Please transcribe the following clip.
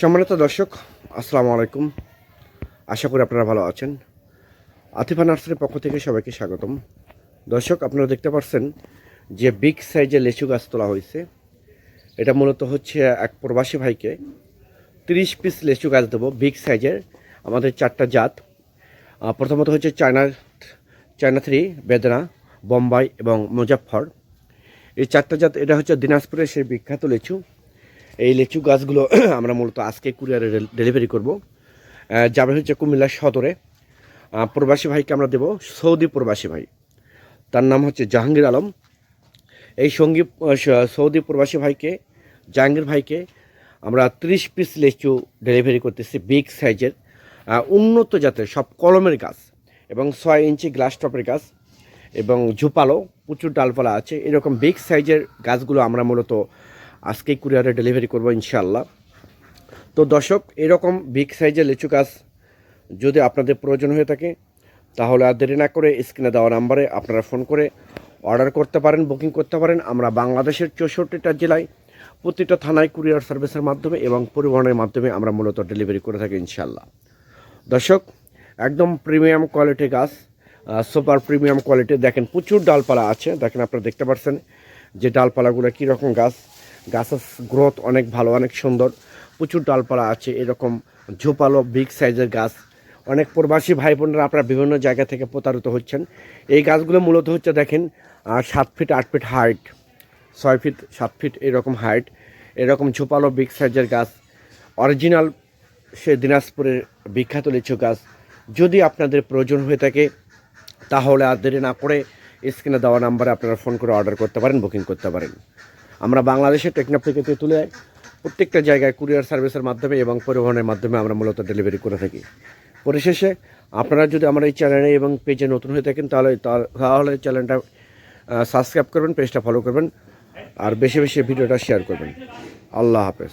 সম্মানিত দর্শক, আসসালামু আলাইকুম। আশা করি আপনারা ভালো আছেন। আতিফা নার্সারির পক্ষ থেকে সবাইকে স্বাগতম। দর্শক, আপনারা দেখতে পাচ্ছেন যে বিগ সাইজের লেচু গাছ তোলা হয়েছে। এটা মূলত হচ্ছে এক প্রবাসী ভাইকে তিরিশ পিস লেচু গাছ দেবো, বিগ সাইজের, আমাদের চারটা জাত। প্রথমত হচ্ছে চায়না চায়না থ্রি, বেদনা, বোম্বাই এবং মুজাফফর। এই চারটা জাত, এটা হচ্ছে দিনাজপুরের সেই বিখ্যাত লিচু। এই লিচু গাছগুলো আমরা মূলত আজকে কুরিয়ারে ডেলিভারি করব। যাবে হচ্ছে কুমিল্লার সদরে। প্রবাসী ভাইকে আমরা দেব, সৌদি প্রবাসী ভাই। তার নাম হচ্ছে জাহাঙ্গীর আলম। এই সঙ্গী সৌদি প্রবাসী ভাইকে, জাহাঙ্গীর ভাইকে আমরা ত্রিশ পিস লিচু ডেলিভারি করতেছি বিগ সাইজের। উন্নত জাতের সব কলমের গাছ এবং ছয় ইঞ্চি গ্লাস টপের গাছ এবং ঝুপালো, প্রচুর ডালপালা আছে। এরকম বিগ সাইজের গাছগুলো আমরা মূলত আজকে কুরিয়ারে ডেলিভারি করব ইনশাল্লাহ তো দর্শক, এরকম বিগ সাইজের লিচু গাছ যদি আপনাদের প্রয়োজন হয়ে থাকে, তাহলে আর দেরি না করে স্ক্রিনে দেওয়া নাম্বারে আপনারা ফোন করে অর্ডার করতে পারেন বুকিং করতে পারেন। আমরা বাংলাদেশের চৌষট্টিটা জেলায় প্রতিটা থানায় কুরিয়ার সার্ভিসের মাধ্যমে এবং পরিবহনের মাধ্যমে আমরা মূলত ডেলিভারি করে থাকি ইনশাল্লাহ দর্শক, একদম প্রিমিয়াম কোয়ালিটি গাছ সুপার প্রিমিয়াম কোয়ালিটি দেখেন প্রচুর ডালপালা আছে। দেখেন আপনারা দেখতে পাচ্ছেন যে ডালপালাগুলো কীরকম গাছ। গাছের গ্রোথ অনেক ভালো, অনেক সুন্দর। প্রচুর ডালপালা আছে, এরকম ঝোপালো বিগ সাইজের গাছ। অনেক প্রবাসী ভাই বোনেরা আপনারা বিভিন্ন জায়গা থেকে প্রতারিত হচ্ছেন। এই গাছগুলো মূলত হচ্ছে দেখেন সাত ফিট আট ফিট হাইট ছয় ফিট সাত ফিট এরকম হাইট এরকম ঝোপালো বিগ সাইজের গাছ। অরিজিনাল সে দিনাজপুরের বিখ্যাত লিচু গাছ। যদি আপনাদের প্রয়োজন হয়ে থাকে, তাহলে আর দেরি না করে স্ক্রিনে দেওয়া নাম্বারে আপনারা ফোন করে অর্ডার করতে পারেন বুকিং করতে পারেন। আমরা বাংলাদেশের টেকনাফ থেকে তুলে প্রত্যেকটা জায়গায় কুরিয়ার সার্ভিসের মাধ্যমে এবং পরিবহনের মাধ্যমে আমরা মূলত ডেলিভারি করে থাকি। পরিশেষে আপনারা যদি আমার এই চ্যানেলে এবং পেজে নতুন হয়ে থাকেন, তাহলে তাহলে চ্যানেলটা সাবস্ক্রাইব করবেন, পেজটা ফলো করবেন, আর বেশি বেশি ভিডিওটা শেয়ার করবেন। আল্লাহ হাফেজ।